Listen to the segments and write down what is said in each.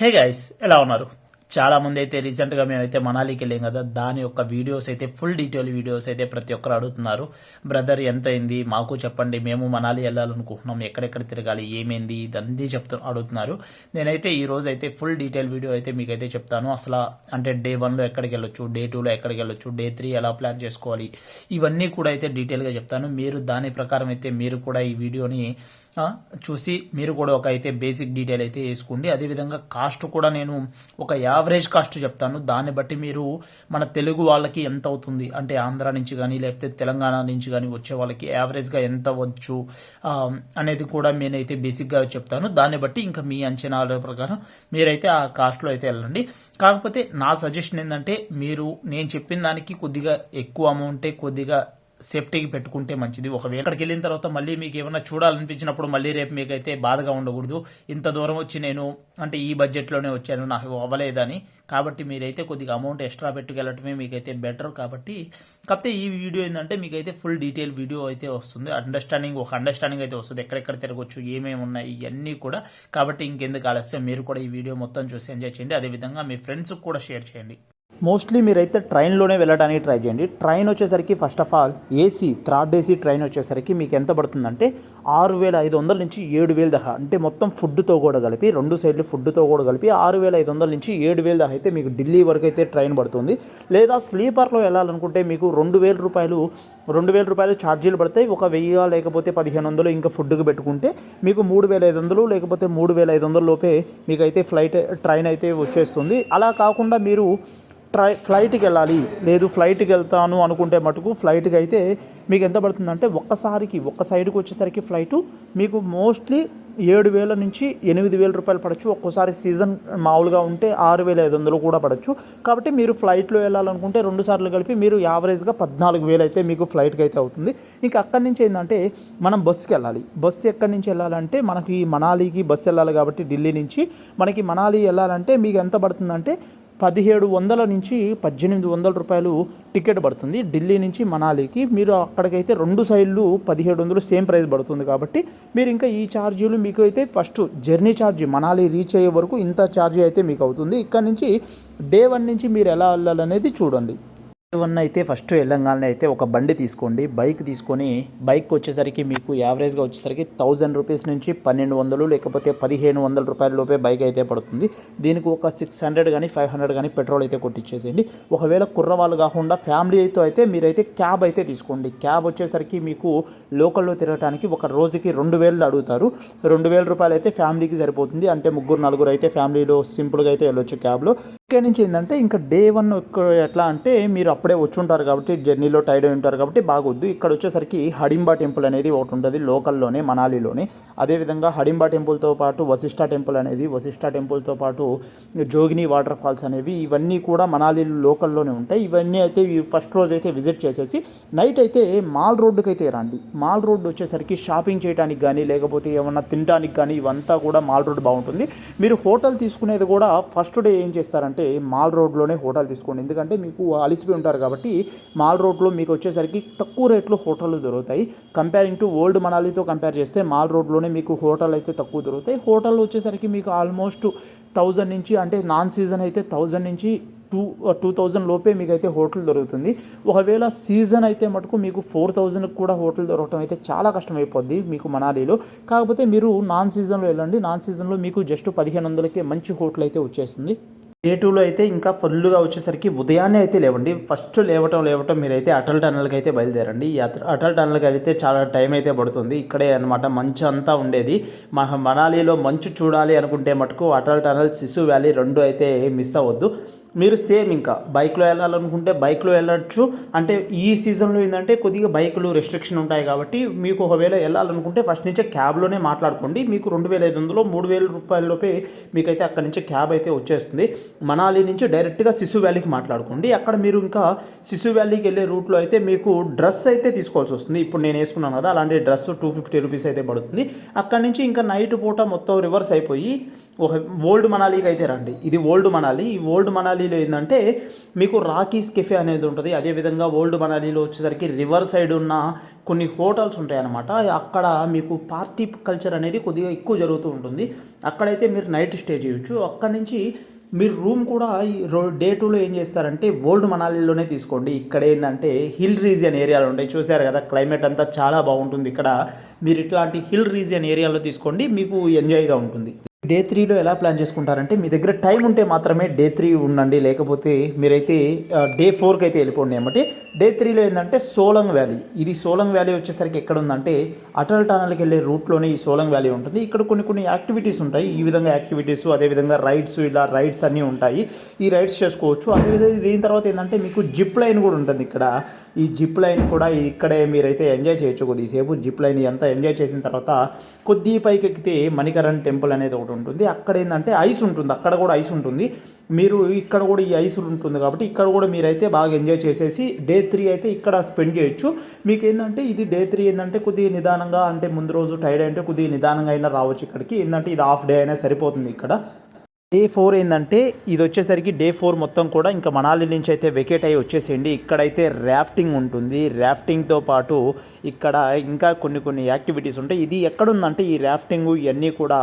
Hey guys ఎలా ఉన్నారు? చాలా మంది అయితే రీసెంట్గా మేమైతే మనాలికి వెళ్ళాం కదా దాని యొక్క వీడియోస్ అయితే ఫుల్ డీటెయిల్ వీడియోస్ అయితే ప్రతి ఒక్కరు అడుగుతున్నారు. బ్రదర్ ఎంత అయింది? మాకు చెప్పండి. మేము మనాలి వెళ్ళాలనుకుంటున్నాం. ఎక్కడెక్కడ తిరగాలి? ఏమైంది? ఇదంతా చెప్తూ అడుగుతున్నారు. నేనైతే ఈ రోజు అయితే ఫుల్ డీటెయిల్ వీడియో అయితే మీకైతే చెప్తాను. అసలు అంటే డే వన్లో ఎక్కడికి వెళ్ళొచ్చు? డే టూలో ఎక్కడికి వెళ్ళొచ్చు? డే త్రీ ఎలా ప్లాన్ చేసుకోవాలి? ఇవన్నీ కూడా అయితే డీటెయిల్గా చెప్తాను. మీరు దాని ప్రకారం అయితే మీరు కూడా ఈ వీడియోని చూసి మీరు కూడా ఒక అయితే బేసిక్ డీటెయిల్ అయితే వేసుకోండి. అదేవిధంగా కాస్ట్ కూడా నేను ఒక యావరేజ్ కాస్ట్ చెప్తాను. దాన్ని బట్టి మీరు మన తెలుగు వాళ్ళకి ఎంత అవుతుంది? అంటే ఆంధ్ర నుంచి కానీ లేకపోతే తెలంగాణ నుంచి కానీ వచ్చే వాళ్ళకి యావరేజ్గా ఎంత వచ్చు? అనేది కూడా నేనైతే బేసిక్గా చెప్తాను. దాన్ని బట్టి ఇంకా మీ అంచనాల ప్రకారం మీరైతే ఆ కాస్ట్లో అయితే వెళ్ళండి. కాకపోతే నా సజెషన్ ఏంటంటే మీరు నేను చెప్పిన దానికి కొద్దిగా ఎక్కువ అమౌంటే కొద్దిగా సేఫ్టీకి పెట్టుకుంటే మంచిది. ఒకవేళ అక్కడికి వెళ్ళిన తర్వాత మళ్ళీ మీకు ఏమైనా చూడాలనిపించినప్పుడు మళ్ళీ రేపు మీకైతే బాధగా ఉండకూడదు. ఇంత దూరం వచ్చి నేను అంటే ఈ బడ్జెట్లోనే వచ్చాను నాకు అవ్వలేదని. కాబట్టి మీరైతే కొద్దిగా అమౌంట్ ఎక్స్ట్రా పెట్టుకెళ్ళటమే మీకైతే బెటర్ కాబట్టి. కాకపోతే ఈ వీడియో ఏంటంటే మీకైతే ఫుల్ డీటెయిల్ వీడియో అయితే వస్తుంది. అండర్స్టాండింగ్ ఒక అండర్స్టాండింగ్ అయితే వస్తుంది. ఎక్కడెక్కడ తిరగొచ్చు ఏమేమి ఉన్నాయి ఇవన్నీ కూడా. కాబట్టి ఇంకెందుకు ఆలస్యం మీరు కూడా ఈ వీడియో మొత్తం చూసి ఎంజాయ్ చేయండి. అదేవిధంగా మీ ఫ్రెండ్స్కి కూడా షేర్ చేయండి. మోస్ట్లీ మీరైతే ట్రైన్లోనే వెళ్ళడానికి ట్రై చేయండి. ట్రైన్ వచ్చేసరికి first of all AC third AC train వచ్చేసరికి మీకు ఎంత పడుతుందంటే ఆరు వేల ఐదు వందల నుంచి ఏడు వేల దాకా. అంటే మొత్తం ఫుడ్తో కూడా కలిపి రెండు సైడ్లు ఫుడ్తో కూడా కలిపి ఆరు వేల ఐదు వందల నుంచి ఏడు వేల దాకా అయితే మీకు ఢిల్లీ వరకు అయితే ట్రైన్ పడుతుంది. లేదా స్లీపర్లో వెళ్ళాలనుకుంటే మీకు రెండు వేల రూపాయలు రెండు వేల రూపాయలు ఛార్జీలు పడతాయి. ఒక వెయ్యి లేకపోతే పదిహేను వందలు ఇంకా ఫుడ్కి పెట్టుకుంటే మీకు మూడు వేల ఐదు వందలు లేకపోతే మూడు వేల ఐదు వందల లోపే మీకు అయితే ఫ్లైట్ ట్రైన్ అయితే వచ్చేస్తుంది. అలా కాకుండా మీరు ట్రై ఫ్లైట్కి వెళ్ళాలి. లేదు ఫ్లైట్కి వెళ్తాను అనుకుంటే మటుకు ఫ్లైట్కి అయితే మీకు ఎంత పడుతుందంటే ఒక్కసారికి ఒక్క సైడ్కి వచ్చేసరికి ఫ్లైటు మీకు మోస్ట్లీ ఏడు వేల నుంచి ఎనిమిది వేల రూపాయలు పడచ్చు. ఒక్కోసారి సీజన్ మామూలుగా ఉంటే ఆరు వేల ఐదు వందలు కూడా పడచ్చు. కాబట్టి మీరు ఫ్లైట్లో వెళ్ళాలనుకుంటే రెండు సార్లు కలిపి మీరు యావరేజ్గా పద్నాలుగు వేలు అయితే మీకు ఫ్లైట్కి అయితే అవుతుంది. ఇంకా అక్కడి నుంచి ఏంటంటే మనం బస్సుకి వెళ్ళాలి. బస్సు ఎక్కడి నుంచి వెళ్ళాలంటే మనకి మనాలికి బస్సు వెళ్ళాలి కాబట్టి ఢిల్లీ నుంచి. మనకి మనాలి వెళ్ళాలంటే మీకు ఎంత పడుతుందంటే పదిహేడు వందల నుంచి పద్దెనిమిది వందల రూపాయలు టికెట్ పడుతుంది. ఢిల్లీ నుంచి మనాలికి మీరు అక్కడికైతే రెండు సైడ్లు పదిహేడు వందలు సేమ్ ప్రైస్ పడుతుంది కాబట్టి మీరు ఇంకా ఈ ఛార్జీలు మీకు అయితే ఫస్ట్ జర్నీ ఛార్జీ మనాలి రీచ్ అయ్యే వరకు ఇంత ఛార్జీ అయితే మీకు అవుతుంది. ఇక్కడ నుంచి డే వన్ నుంచి మీరు ఎలా వెళ్ళాలనేది చూడండి. వన్ అయితే ఫస్ట్ వెళ్ళంగానే అయితే ఒక బండి తీసుకోండి. బైక్ తీసుకొని బైక్ వచ్చేసరికి మీకు యావరేజ్గా వచ్చేసరికి థౌజండ్ రూపీస్ నుంచి పన్నెండు వందలు లేకపోతే పదిహేను వందల రూపాయల లోపే బైక్ అయితే పడుతుంది. దీనికి ఒక సిక్స్ హండ్రెడ్ కానీ ఫైవ్ హండ్రెడ్ కానీ పెట్రోల్ అయితే కొట్టించేసేయండి ఒకవేళ కుర్రవాళ్ళు కాకుండా ఫ్యామిలీ అయితే అయితే మీరైతే క్యాబ్ అయితే తీసుకోండి. క్యాబ్ వచ్చేసరికి మీకు లోకల్లో తిరగడానికి ఒక రోజుకి రెండు వేలు అడుగుతారు. రెండు వేల రూపాయలు అయితే ఫ్యామిలీకి సరిపోతుంది. అంటే ముగ్గురు నలుగురు అయితే ఫ్యామిలీలో సింపుల్గా అయితే వెళ్ళొచ్చు క్యాబ్లో. ఇక్కడ నుంచి ఏంటంటే ఇంకా డే వన్ ఎట్లా అంటే మీరు అప్పుడే వచ్చి ఉంటారు కాబట్టి జర్నీలో టైడ్ అయి ఉంటారు కాబట్టి బాగొద్దు. ఇక్కడ వచ్చేసరికి హడింబా టెంపుల్ అనేది ఒకటి ఉంటుంది లోకల్లోనే మనాలిలోనే. అదేవిధంగా హడింబా టెంపుల్తో పాటు వశిష్ఠ టెంపుల్ అనేది వశిష్ఠ టెంపుల్తో పాటు జోగిని వాటర్ ఫాల్స్ అనేవి ఇవన్నీ కూడా మనాలి లోకల్లోనే ఉంటాయి. ఇవన్నీ అయితే ఫస్ట్ రోజు అయితే విజిట్ చేసేసి నైట్ అయితే మాల్ రోడ్డుకి అయితే రండి. మాల్ రోడ్డు వచ్చేసరికి షాపింగ్ చేయడానికి కానీ లేకపోతే ఏమన్నా తినడానికి కానీ ఇవంతా కూడా మాల్ రోడ్డు బాగుంటుంది. మీరు హోటల్ తీసుకునేది కూడా ఫస్ట్ డే ఏం చేస్తారంటే మాల్ రోడ్లోనే హోటల్ తీసుకోండి. ఎందుకంటే మీకు అలిసిపోయి ఉంటారు కాబట్టి మాల్ రోడ్లో మీకు వచ్చేసరికి తక్కువ రేట్లో హోటళ్ళు దొరుకుతాయి. కంపేరింగ్ టు ఓల్డ్ మనాలితో కంపేర్ చేస్తే మాల్ రోడ్లోనే మీకు హోటల్ అయితే తక్కువ దొరుకుతాయి. హోటల్ వచ్చేసరికి మీకు ఆల్మోస్ట్ థౌజండ్ నుంచి అంటే నాన్ సీజన్ అయితే థౌజండ్ నుంచి టూ టూ థౌజండ్ లోపే మీకు అయితే హోటల్ దొరుకుతుంది. ఒకవేళ సీజన్ అయితే మటుకు మీకు ఫోర్ థౌజండ్కి కూడా హోటల్ దొరకడం అయితే చాలా కష్టమైపోద్ది మీకు మనాలిలో. కాకపోతే మీరు నాన్ సీజన్లో వెళ్ళండి. నాన్ సీజన్లో మీకు జస్ట్ పదిహేను వందలకే మంచి హోటల్ అయితే వచ్చేస్తుంది. డే టూలో అయితే ఇంకా ఫుల్గా వచ్చేసరికి ఉదయాన్నే అయితే లేవండి. ఫస్ట్ లేవటం లేవటం మీరైతే అటల్ టనల్కి అయితే బయలుదేరండి. అటల్ టనల్కి అయితే చాలా టైం అయితే పడుతుంది. ఇక్కడే అనమాట మంచు అంతా ఉండేది. మన మనాలిలో మంచు చూడాలి అనుకుంటే మటుకు అటల్ టనల్ సిసు వ్యాలీ రెండు అయితే మిస్ అవ్వద్దు. మీరు సేమ్ ఇంకా బైక్లో వెళ్ళాలనుకుంటే బైక్లో వెళ్ళచ్చు. అంటే ఈ సీజన్లో ఏంటంటే కొద్దిగా బైకులు రెస్ట్రిక్షన్ ఉంటాయి కాబట్టి మీకు ఒకవేళ వెళ్ళాలనుకుంటే ఫస్ట్ నుంచే క్యాబ్లోనే మాట్లాడుకోండి. మీకు రెండు వేల ఐదు వందలు మూడు వేల రూపాయలలోపే మీకైతే అక్కడి నుంచి క్యాబ్ అయితే వచ్చేస్తుంది. మనాలి నుంచి డైరెక్ట్గా శిశు వ్యాలీకి మాట్లాడుకోండి. అక్కడ మీరు ఇంకా శిశు వ్యాలీకి వెళ్ళే రూట్లో అయితే మీకు డ్రెస్ అయితే తీసుకోవాల్సి వస్తుంది. ఇప్పుడు నేను వేసుకున్నాను కదా అలాంటి డ్రెస్ టూ ఫిఫ్టీ రూపీస్ అయితే పడుతుంది. అక్కడి నుంచి ఇంకా నైట్ పూట మొత్తం రివర్స్ అయిపోయి ఒక ఓల్డ్ మనాలికి అయితే రండి. ఇది ఓల్డ్ మనాలి. ఈ ఓల్డ్ మనాలిలో ఏంటంటే మీకు రాకీస్ కెఫే అనేది ఉంటుంది. అదేవిధంగా ఓల్డ్ మనాలీలో వచ్చేసరికి రివర్ సైడ్ ఉన్న కొన్ని హోటల్స్ ఉంటాయి అన్నమాట అక్కడ మీకు పార్టీ కల్చర్ అనేది కొద్దిగా ఎక్కువ జరుగుతూ ఉంటుంది. అక్కడైతే మీరు నైట్ స్టే చేయొచ్చు. అక్కడ నుంచి మీరు రూమ్ కూడా ఈ రో డే టూలో ఏం చేస్తారంటే ఓల్డ్ మనాలిలోనే తీసుకోండి. ఇక్కడ ఏంటంటే హిల్ రీజియన్ ఏరియాలు ఉంటాయి. చూసారు కదా క్లైమేట్ అంతా చాలా బాగుంటుంది. ఇక్కడ మీరు ఇట్లాంటి హిల్ రీజియన్ ఏరియాలో తీసుకోండి. మీకు ఎంజాయ్గా ఉంటుంది. డే త్రీలో ఎలా ప్లాన్ చేసుకుంటారంటే మీ దగ్గర టైం ఉంటే మాత్రమే డే త్రీ ఉండండి. లేకపోతే మీరైతే డే ఫోర్కి అయితే వెళ్ళిపోండి ఏమంటే డే త్రీలో ఏంటంటే సోలంగ్ వ్యాలీ. ఇది సోలంగ్ వ్యాలీ వచ్చేసరికి ఎక్కడ ఉందంటే అటల్ టనల్కి వెళ్ళే రూట్లోనే ఈ సోలంగ్ వ్యాలీ ఉంటుంది. ఇక్కడ కొన్ని కొన్ని యాక్టివిటీస్ ఉంటాయి. ఈ విధంగా యాక్టివిటీస్ అదేవిధంగా రైడ్స్ ఇలా రైడ్స్ అన్నీ ఉంటాయి. ఈ రైడ్స్ చేసుకోవచ్చు. అదేవిధంగా దీని తర్వాత ఏంటంటే మీకు జిప్ లైన్ కూడా ఉంటుంది ఇక్కడ. ఈ జిప్ లైన్ కూడా ఇక్కడే మీరైతే ఎంజాయ్ చేయొచ్చు కొద్దిసేపు. జిప్ లైన్ అంతా ఎంజాయ్ చేసిన తర్వాత కొద్ది పైకి ఎక్కితే మణికరణ్ టెంపుల్ అనేది ఒకటి ఉంటుంది. అక్కడ ఏంటంటే ఐస్ ఉంటుంది. అక్కడ కూడా ఐస్ ఉంటుంది. మీరు ఇక్కడ కూడా ఈ ఐస్ ఉంటుంది కాబట్టి ఇక్కడ కూడా మీరైతే బాగా ఎంజాయ్ చేసేసి డే త్రీ అయితే ఇక్కడ స్పెండ్ చేయొచ్చు. మీకు ఏంటంటే ఇది డే త్రీ ఏంటంటే కొద్దిగా నిదానంగా అంటే ముందు రోజు టైర్డ్ అంటే కొద్దిగా నిదానంగా అయినా రావచ్చు ఇక్కడికి. ఏంటంటే ఇది హాఫ్ డే అయినా సరిపోతుంది ఇక్కడ. డే ఫోర్ ఏంటంటే ఇది వచ్చేసరికి డే ఫోర్ మొత్తం కూడా ఇంకా మనాలి నుంచి అయితే వెకేట్ అయ్యి వచ్చేసేయండి. ఇక్కడైతే ర్యాఫ్టింగ్ ఉంటుంది. ర్యాఫ్టింగ్తో పాటు ఇక్కడ ఇంకా కొన్ని కొన్ని యాక్టివిటీస్ ఉంటాయి. ఇది ఎక్కడుందంటే ఈ ర్యాఫ్టింగ్ ఇవన్నీ కూడా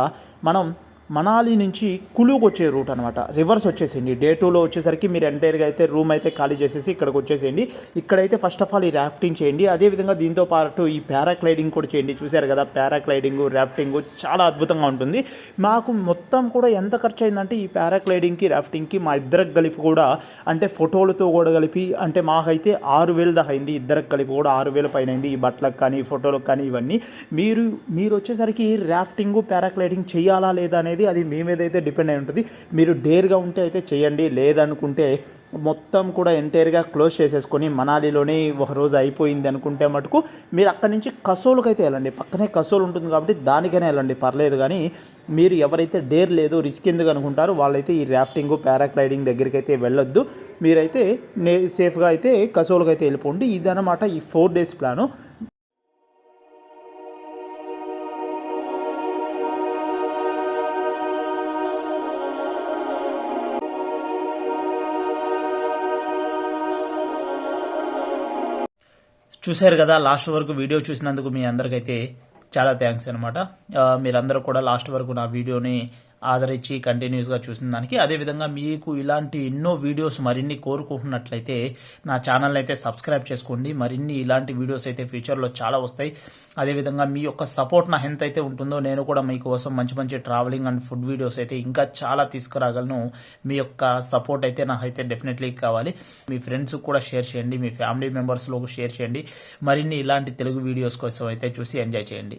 మనం మనాలి నుంచి కులుకు వచ్చే రూట్ అనమాట రివర్స్ వచ్చేసేయండి. డే టూలో వచ్చేసరికి మీరు ఎంటైర్గా అయితే రూమ్ అయితే ఖాళీ చేసేసి ఇక్కడికి వచ్చేసేయండి. ఇక్కడైతే ఫస్ట్ ఆఫ్ ఆల్ ఈ రాఫ్టింగ్ చేయండి. అదేవిధంగా దీంతో పాటు ఈ పారాగ్లైడింగ్ కూడా చేయండి. చూశారు కదా పారాగ్లైడింగ్ రాఫ్టింగ్ చాలా అద్భుతంగా ఉంటుంది. మాకు మొత్తం కూడా ఎంత ఖర్చు అయిందంటే ఈ పారాగ్లైడింగ్కి రాఫ్టింగ్కి మా ఇద్దరికి కలిపి కూడా అంటే ఫోటోలతో కూడా కలిపి అంటే మాకైతే ఆరు వేలు దాకా అయింది. ఇద్దరికి కలిపి కూడా ఆరు వేల పైన అయింది. ఈ బట్టలకు కానీ ఫోటోలకు కానీ ఇవన్నీ. మీరు మీరు వచ్చేసరికి రాఫ్టింగ్ పారాగ్లైడింగ్ చేయాలా లేదా అనేది అది మీ మీద అయితే డిపెండ్ అయి ఉంటుంది. మీరు డేర్గా ఉంటే అయితే చేయండి. లేదనుకుంటే మొత్తం కూడా ఎంటైర్గా క్లోజ్ చేసేసుకొని మనాలిలోనే ఒక రోజు అయిపోయింది అనుకుంటే మటుకు మీరు అక్కడి నుంచి కసోలుకి అయితే వెళ్ళండి. పక్కనే కసోలు ఉంటుంది కాబట్టి దానికైనా వెళ్ళండి. పర్లేదు కానీ మీరు ఎవరైతే డేర్ లేదు రిస్క్ ఎందుకు అనుకుంటారో వాళ్ళైతే ఈ రాఫ్టింగ్ పారాగ్లైడింగ్ దగ్గరికి అయితే వెళ్ళొద్దు. మీరైతే నే సేఫ్గా అయితే కసోలుకి అయితే వెళ్ళిపోండి. ఇదన్నమాట ఈ ఫోర్ డేస్ ప్లాను. చూశారు కదా లాస్ట్ వరకు వీడియో చూసినందుకు మీ అందరికైతే చాలా థ్యాంక్స్ అనమాట మీరందరూ కూడా లాస్ట్ వరకు నా వీడియోని ఆదరించి కంటిన్యూస్గా చూసిన దానికి. అదేవిధంగా మీకు ఇలాంటి ఎన్నో వీడియోస్ మరిన్ని కోరుకుంటున్నట్లయితే నా ఛానల్ అయితే సబ్స్క్రైబ్ చేసుకోండి. మరిన్ని ఇలాంటి వీడియోస్ అయితే ఫ్యూచర్లో చాలా వస్తాయి. అదేవిధంగా మీ యొక్క సపోర్ట్ నా ఎంత అయితే ఉంటుందో నేను కూడా మీకోసం మంచి మంచి ట్రావెలింగ్ అండ్ ఫుడ్ వీడియోస్ అయితే ఇంకా చాలా తీసుకురాగలను. మీ యొక్క సపోర్ట్ అయితే నాకైతే డెఫినెట్లీ కావాలి. మీ ఫ్రెండ్స్ కూడా షేర్ చేయండి. మీ ఫ్యామిలీ మెంబర్స్లో షేర్ చేయండి. మరిన్ని ఇలాంటి తెలుగు వీడియోస్ కోసం అయితే చూసి ఎంజాయ్ చేయండి.